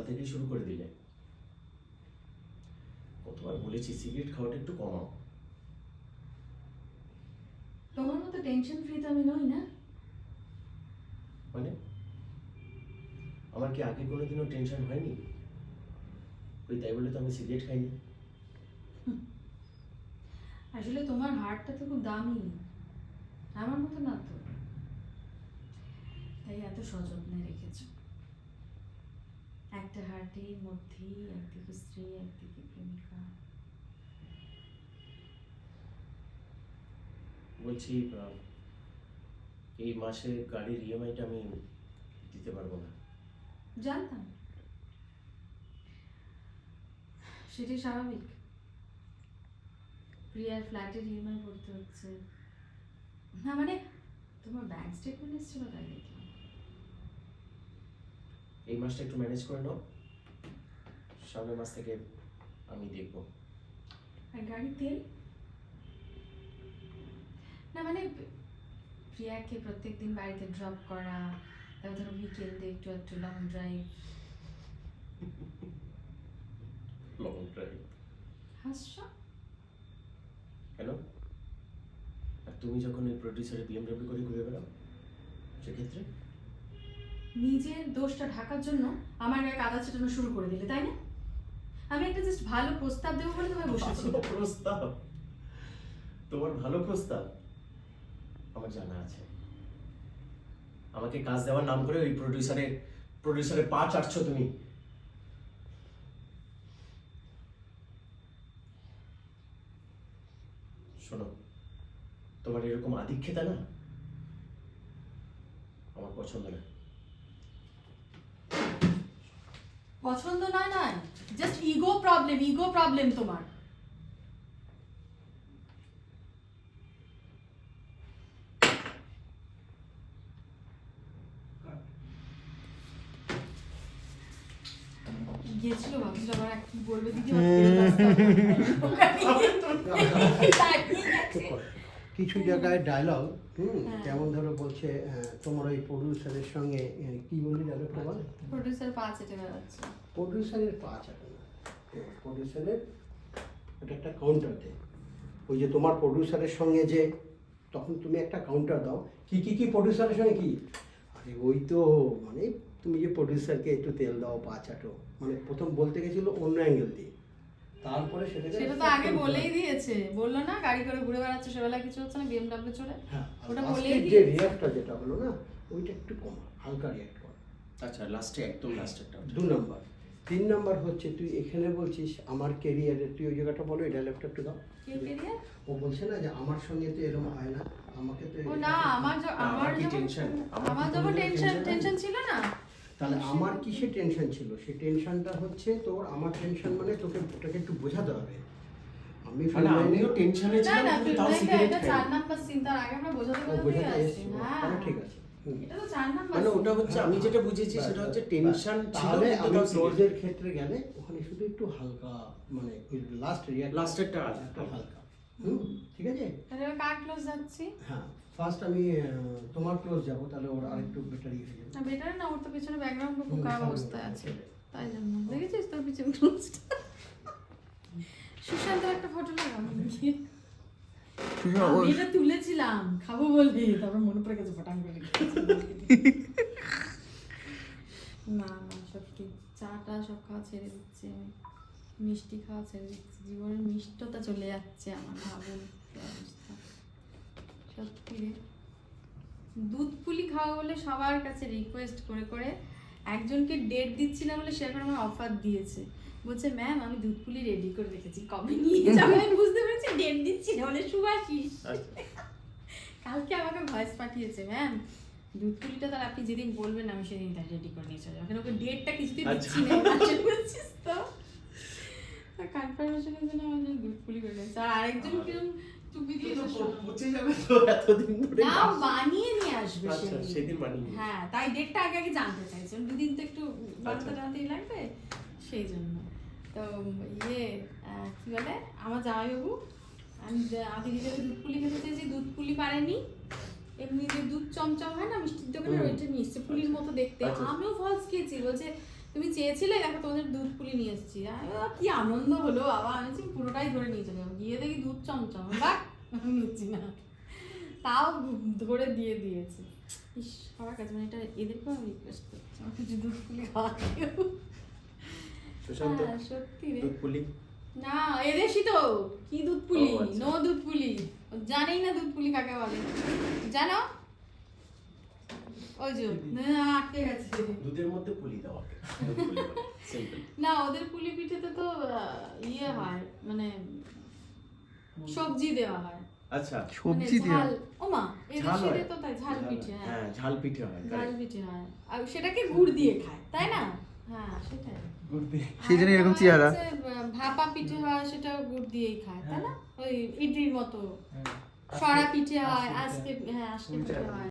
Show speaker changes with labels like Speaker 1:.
Speaker 1: সকাল থেকেই শুরু করে দিলে। কতবার বলেছি সিগারেট খাওয়াটা একটু কমাও।
Speaker 2: তোমার মতো টেনশন ফ্রি তো আমি নই না।
Speaker 1: মানে? আমার কি আগে কোনোদিনও টেনশন হয়নি? ওই তাই বলে তো আমি সিগারেট খাইনি।
Speaker 2: আসলে তোমার হার্টটা তো খুব দামি। আমার মতো না তো। তাই এত সযত্নে রেখেছো। একটা হার্টের মধ্যেই একদিকে স্ত্রী একদিকে প্রেমিকা।
Speaker 1: বলছি এই মাসে গাড়ির ইএমআইটা আমি দিতে পারব না।
Speaker 2: জানতাম। সেটি স্বাভাবিক। প্রিয়ার ফ্ল্যাটের ইএমআই করতে হচ্ছে। না মানে তোমার ব্যাংক স্টেটমেন্ট এসেছিল তাই
Speaker 1: এই মাসটা একটু ম্যানেজ করে নাও। সামনের মাস থেকে আমি দেখব।
Speaker 2: আর গাড়ির তেল? না মানে প্রিয়াকে প্রত্যেকদিন বাড়িতে ড্রপ করা তারপর ধরো উইকেন্ডে একটু একটু লং ড্রাইভ
Speaker 1: লং ড্রাইভ
Speaker 2: হাসছ
Speaker 1: কেন আর তুমি যখন ওই প্রডিউসারের বিএমডব্লিউ করে ঘুরে বেড়াও সেক্ষেত্রে?
Speaker 2: নিজের দোষটা ঢাকার জন্য আমার গায়ে কাদা ছেটানো শুরু করে দিলে, তাই না? আমি একটা জাস্ট ভালো প্রস্তাব দেবো বলে তোমায় বসেছি
Speaker 1: প্রস্তাব? তোমার ভালো প্রস্তাব? আমার জানা আছে। আমাকে কাজ দেওয়ার নাম করে ওই প্রডিউসারের প্রডিউসারের পা চাটছো তুমি। শোনো, তোমার এরকম আধিক্ষেতা না? আমার পছন্দ না।
Speaker 2: পছন্দ নয় নয় just ego problem ego problem তোমার। গিয়েছিল ভাবছিল আবার কি বলবে দিদি আমার তেল রাস্তা
Speaker 3: চুপ কর। কিছু জায়গায় ডায়লগ হুম
Speaker 2: হ্যাঁ।
Speaker 3: যেমন ধরো বলছে তোমার ওই প্রডিউসারের সঙ্গে কি বলি ডায়লগটা বল?
Speaker 2: প্রডিউসার পা চেটে বেড়াচ্ছে।
Speaker 3: প্রডিউসারের পা চাটে না প্রডিউসারের এটা একটা কাউন্টার দেয়। ওই যে তোমার প্রডিউসারের সঙ্গে যে তখন তুমি একটা কাউন্টার দাও। কি কি কি প্রডিউসারের সঙ্গে কি? আরে ওই তো মানে তুমি যে প্রডিউসারকে একটু তেল দাও পা চাটো। মানে প্রথম বলতে গেছিল অন্য অ্যাঙ্গেল দিয়ে। তারপরে সেটাকে
Speaker 2: সেটা তো আগে বলেই দিয়েছে। বলল না গাড়ি করে ঘুরে বেড়াচ্ছে সেবেলা কিছু হচ্ছে না বিএমডব্লিউ চড়ে?
Speaker 3: হ্যাঁ
Speaker 2: ওটা বলেই
Speaker 3: যে রিয়াক্টটা যেটা হলো না ওইটা একটু কম হালকা রিয়াক্ট কর।
Speaker 1: আচ্ছা লাস্টে একদম লাস্টেরটা
Speaker 3: দু নাম্বার তিন নাম্বার হচ্ছে তুই এখানে বলছিস আমার কেরিয়ারে তুই ওই জায়গাটা বলো ডায়লগটা একটু দাও। ও বলছে না যে আমার সঙ্গে তো এরকম হয় না আমাকে তো
Speaker 2: না আমার আমার যখন
Speaker 1: কি
Speaker 2: আমার যখন টেনশন টেনশন ছিল না
Speaker 3: তাহলে আমার কিসে টেনশন ছিল? সেই টেনশনটা হচ্ছে তোর আমার টেনশন মানে তোকে ওটাকে একটু বোঝাতে হবে। আমি
Speaker 1: মানে আমিও টেনশনে ছিলাম
Speaker 2: না
Speaker 1: কিন্তু তাও সিগারেট খাই।
Speaker 2: নাম্বার সিন আগে আমরা বোঝাতে বোঝাতে হ্যাঁ।
Speaker 3: তাহলে ঠিক আছে।
Speaker 1: মানে ওটা হচ্ছে আমি যেটা বুঝেছি সেটা হচ্ছে টেনশন ছিল কিন্তু
Speaker 3: ক্ষেত্রে গেলে ওখানে শুধু একটু হালকা মানে লাস্ট রিয়াক্ট
Speaker 1: লাস্টেরটা
Speaker 3: একটু হালকা। হুম ঠিক আছে?
Speaker 2: তাহলে কার ক্লোজ যাচ্ছি?
Speaker 3: হ্যাঁ। ফার্স্ট আমি তোমার ক্লোজ যাব তাহলে ওর আরেকটু বেটার ইয়ে হয়ে যাবে।
Speaker 2: না বেটার না ওর তো পেছনে ব্যাকগ্রাউন্ড খুব খারাপ
Speaker 3: সামনে
Speaker 2: অবস্থায় আছে। তাই জন্য। দেখেছিস তোর পিছনে ক্লোজটা সুশান্তের একটা ফটো দেখি আমি এটা তুলেছিলাম খাব বলবি। তারপর মনে পড়ে গেছে ফটাং করে না না সত্যি। চাটা সব খাওয়া ছেড়ে দিচ্ছি। আমি মিষ্টি খাওয়া ছেড়ে দিচ্ছি। জীবনের মিষ্টতা চলে যাচ্ছে আমার ভাবুন। অবস্থা সত্যি রে। দুধ পুলি খাওয়া বলে সবার কাছে রিকোয়েস্ট করে করে একজনকে ডেট দিচ্ছি না বলে সে এখন আমার অফার দিয়েছে। বলছে ম্যাম আমি দুধ পুলি রেডি করে রেখেছি। কবে নিয়ে যাব? আমি বুঝতে পেরেছি ডেট দিচ্ছি না বলে সুভাষিস
Speaker 1: আচ্ছা।
Speaker 2: কালকে আমাকে ভয়েস পাঠিয়েছে ম্যাম দুধ পুলিটা তাহলে আপনি যেদিন বলবেন আমি সেদিন তাহলে রেডি করে নিয়ে চলে যাব। ওকে ডেটটা কিছুতেই
Speaker 1: আচ্ছা।
Speaker 2: দিচ্ছি না। বুঝছিস তো? কনফার্মেশনের জন্য আমার দুধ পুলি করে। আর আরেকজন কিরম টুপি দিয়ে
Speaker 1: তো পচে যাবে তো এতদিন ধরে
Speaker 2: না বানিয়ে নিয়ে আসবে
Speaker 1: আচ্ছা
Speaker 2: সেদিন।
Speaker 1: সেদিন বানিয়ে
Speaker 2: হ্যাঁ তাই ডেটটা আগে আগে জানতে চাইছি। দুদিন তো একটু
Speaker 1: আচ্ছা।
Speaker 2: লাগবে সেই জন্য। তো ইয়ে কি বলে? আমার জামাইবাবু আমি আমি দিদিকে দুধ পুলি খেতে চেয়েছি দুধ পুলি পারেনি। এমনি যে দুধ চমচম হয় না মিষ্টির দোকানে ওইটা নিয়ে এসছে পুলির মতো দেখতে।
Speaker 1: আচ্ছা।
Speaker 2: আমিও ফলস খেয়েছি বলছে তুমি চেয়েছিলে দেখো তোমাদের দুধ পুলি নিয়ে এসেছি। কি আনন্দ হলো বাবা আমি পুরোটাই ধরে নিয়ে চলে যাব। গিয়ে দেখি দুধ চমচম বাহ! আমি না তাও ধরে দিয়ে দিয়েছে। ইস সবার কাছে মানে এটা এদেরকেও আমি রিকোয়েস্ট করছি? আমার কিছু দুধ পুলি খাওয়া হ্যাঁ, সত্যি রে।
Speaker 1: দুধ পুলি?
Speaker 2: না এদেশই তো কি দুধ পুলি?
Speaker 1: আচ্ছা।
Speaker 2: নো দুধ পুলি। জানেই না দুধ পুলি কাকে বলে। জানো? ওই যে না, আটকে গেছে।
Speaker 1: দুধের মধ্যে পুলি দেওয়া
Speaker 2: না ওদের পুলি পিঠেতে তো ইয়ে হয় মানে সবজি দেওয়া হয়।
Speaker 1: আচ্ছা।
Speaker 4: সবজি দিয়ে।
Speaker 2: ঝাল। ও মা
Speaker 1: ঝাল
Speaker 2: এদেশে তো তাই ঝাল পিঠে হ্যাঁ।
Speaker 1: হ্যাঁ। ঝাল পিঠে হয়
Speaker 2: ঝাল পিঠে হয়। আর সেটাকে গুড় দিয়ে খায় তাই না? হ্যাঁ সেটাই।
Speaker 4: সেই জন্য এরকম চেহারা।
Speaker 2: ভাপা পিঠে হয় সেটা গুড় দিয়েই খায় তাই না? ওই ইডলির মতো। সরা পিঠে হয় আজকে হ্যাঁ আজকে পিঠে হয়।